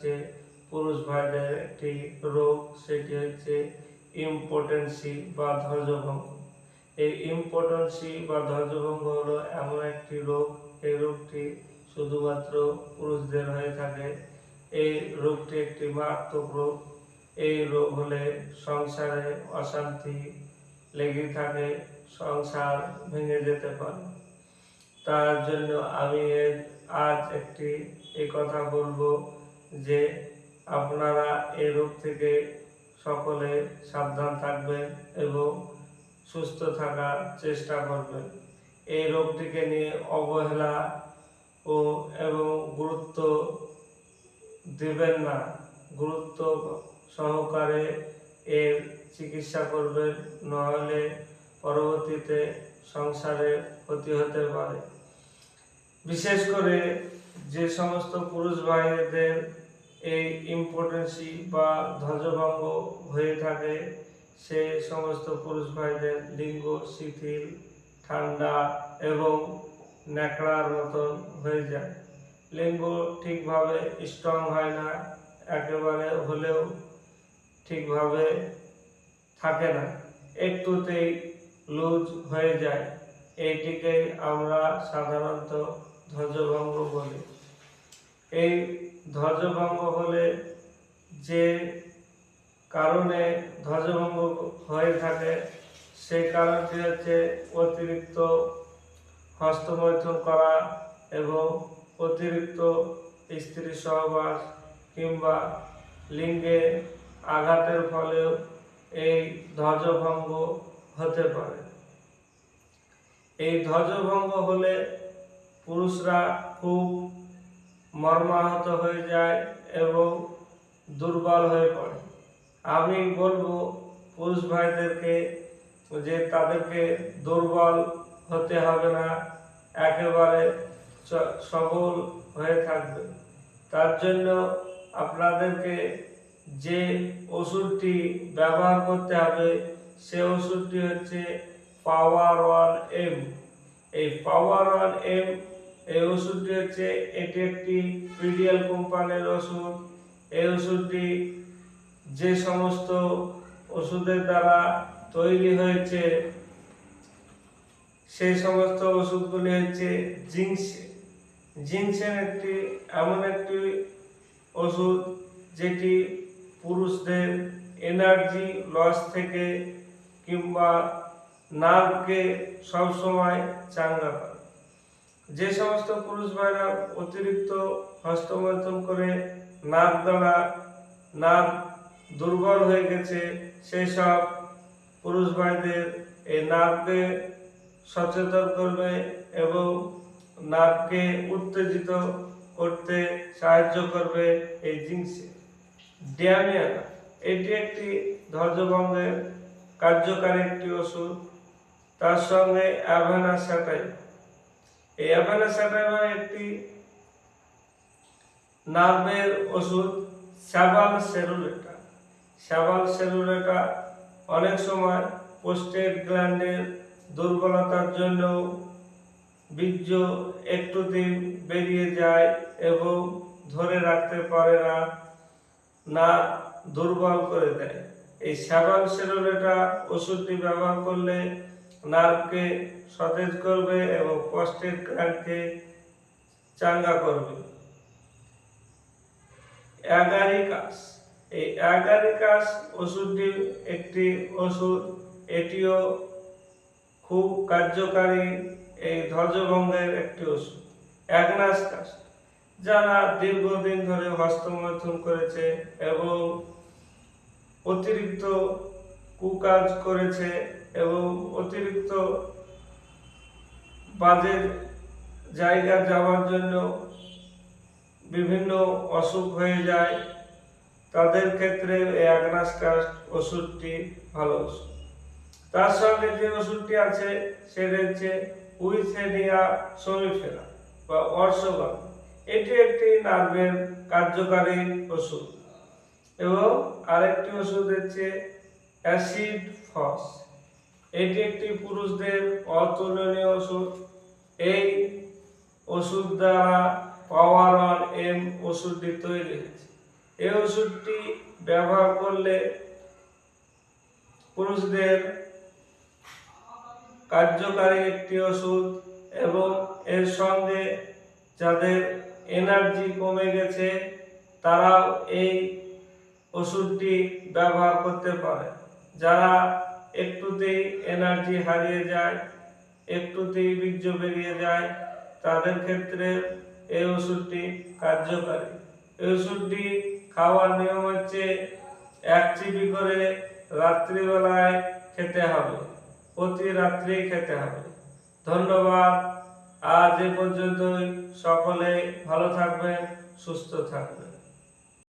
যে পুরুষ ভাইদের একটি রোগ, সেটি হচ্ছে ইম্পোটেন্সি বা ধৈর্যভঙ্গ এই ইম্পোটেন্সি বা ধৈর্যভঙ্গ হলো এমন একটি রোগ, এই রোগটি শুধুমাত্র পুরুষদের হয়ে থাকে। এই রোগটি একটি মারাত্মক রোগ। এই রোগ হলে সংসারে অশান্তি লেগে থাকে, সংসার ভেঙে যেতে পারে। তার জন্য আমি আজ একটি এই কথা বলব। যে আপনারা এই রোগ থেকে সকলে সাবধান থাকবেন এবং সুস্থ থাকার চেষ্টা করবেন। এই রোগটিকে নিয়ে অবহেলা ও এবং গুরুত্ব দেবেন না। গুরুত্ব সহকারে এর চিকিৎসা করবেন নাহলে পরবর্তীতে সংসারে ক্ষতি হতে পারে। বিশেষ করে যে সমস্ত পুরুষ ভাইদের এই ইম্পর্টেন্সি বা ধ্বজভঙ্গ হয়ে থাকে, সে সমস্ত পুরুষ ভাইদের লিঙ্গ, শিথিল, ঠান্ডা এবং ন্যাকড়ার মতন হয়ে যায়। লিঙ্গ ঠিকভাবে স্ট্রং হয় না, একেবারে হলেও ঠিকভাবে থাকে না। একটুতেই লুজ হয়ে যায়। এইটিকে আমরা সাধারণত ধ্বজভঙ্গ বলি। এই ধ্বজভঙ্গ হলে যে কারণে ধ্বজভঙ্গ হয়ে থাকে, সেই কারণটি হচ্ছে অতিরিক্ত হস্তমৈথুন করা এবং অতিরিক্ত স্ত্রী সহবাস কিংবা লিঙ্গে আঘাতের ফলেও এই ধ্বজভঙ্গ হতে পারে। এই ধ্বজভঙ্গ হলে পুরুষরা খুব মর্মাহত হয়ে যায় এবং দুর্বল হয়ে পড়ে। আমি বলব পুরুষ ভাইদেরকে যে তাদেরকে দুর্বল হতে হবে না, একেবারে সবল হয়ে থাকবে। তার জন্য আপনাদেরকে যে ওষুধটি ব্যবহার করতে হবে, সে ওষুধটি হচ্ছে পাওয়ার ওয়ান এম। এই পাওয়ার ওয়ান এম এই ওষুধটি হচ্ছে এটি একটি পিডিএল কোম্পানির ওষুধ। এই ওষুধটি যে সমস্ত ওষুধের দ্বারা তৈরি হয়েছে, সেই সমস্ত ওষুধগুলি হচ্ছে জিংসে। জিনসেন একটি, এমন একটি ওষুধ যেটি পুরুষদের এনার্জি লস থেকে কিংবা নার্ভকে সবসময় চাঙ্গা করে। যে সমস্ত পুরুষ ভাইরা অতিরিক্ত হস্তমৈথুন করে নাক দ্বারা নাক দুর্বল হয়ে গেছে, সেই সব পুরুষ ভাইদের এই নাককে সচেতন করবে এবং নাককে উত্তেজিত করতে সাহায্য করবে এই জিনিসে। ডিয়ামিয়ানা, এটি একটি ধ্বজভঙ্গের কার্যকারী একটি ওষুধ। তার সঙ্গে অ্যাভানা স্যাটাই এই অ্যাভানা স্যাটাইভা একটি নার্ভের ওষুধ স্যাবাল সেলুলেটা। স্যাবাল সেলুলেটা অনেক সময় পোস্টেট গ্ল্যান্ডের দুর্বলতার জন্য বীর্য একটু দিন বেরিয়ে যায় এবং ধরে রাখতে পারে না না দুর্বল করে দেয়। এই স্যাবাল সেলুলেটা ওষুধটি ব্যবহার করলে নার্ভকে সতেজ করবে এবং পোস্টেট গ্ল্যান্ডকে চাঙ্গা করবে। অ্যাগারিকাস এই অ্যাগারিকাস ওষুধটি একটি ওষুধ, এটিও খুব কার্যকারী এই ধ্বজভঙ্গের একটি ওষুধ, অ্যাগনাসকাস যারা দীর্ঘদিন ধরে হস্তমৈথুন করেছে এবং অতিরিক্ত কুকাজ করেছে এবং অতিরিক্ত বাজে জায়গা যাওয়ার জন্য বিভিন্ন অসুখ হয়ে যায়। তাদের ক্ষেত্রে এই অ্যাগনাসকাস্ট ওষুধটি ভালো তার সঙ্গে যে ওষুধটি আছে সেটা হচ্ছে উইথেনিয়া সোমিফেরা বা অর্শগন এটি একটি নার্ভের কার্যকারী ওষুধ এবং আরেকটি ওষুধ হচ্ছে অ্যাসিড ফস, এটি একটি পুরুষদের অতুলনীয় ওষুধ। এই ওষুধ দ্বারা পাওয়ার অন এম ওষুধটি তৈরি হয়েছে। এই ওষুধটি ব্যবহার করলে পুরুষদের কার্যকারী একটি ওষুধ এবং এর সঙ্গে যাদের এনার্জি কমে গেছে, তারাও এই ওষুধটি ব্যবহার করতে পারে। যারা একটুতেই এনার্জি হারিয়ে যায়, একটুতেই বীর্য বেরিয়ে যায়, তাদের ক্ষেত্রে এই ওষুধটি কার্যকারী। এই ওষুধটি খাওয়ার নিয়ম হচ্ছে এক চিবি করে রাত্রিবেলায় খেতে হবে, প্রতি রাত্রেই খেতে হবে। ধন্যবাদ, আজ এ পর্যন্তই। সকলে ভালো থাকবেন, সুস্থ থাকবেন।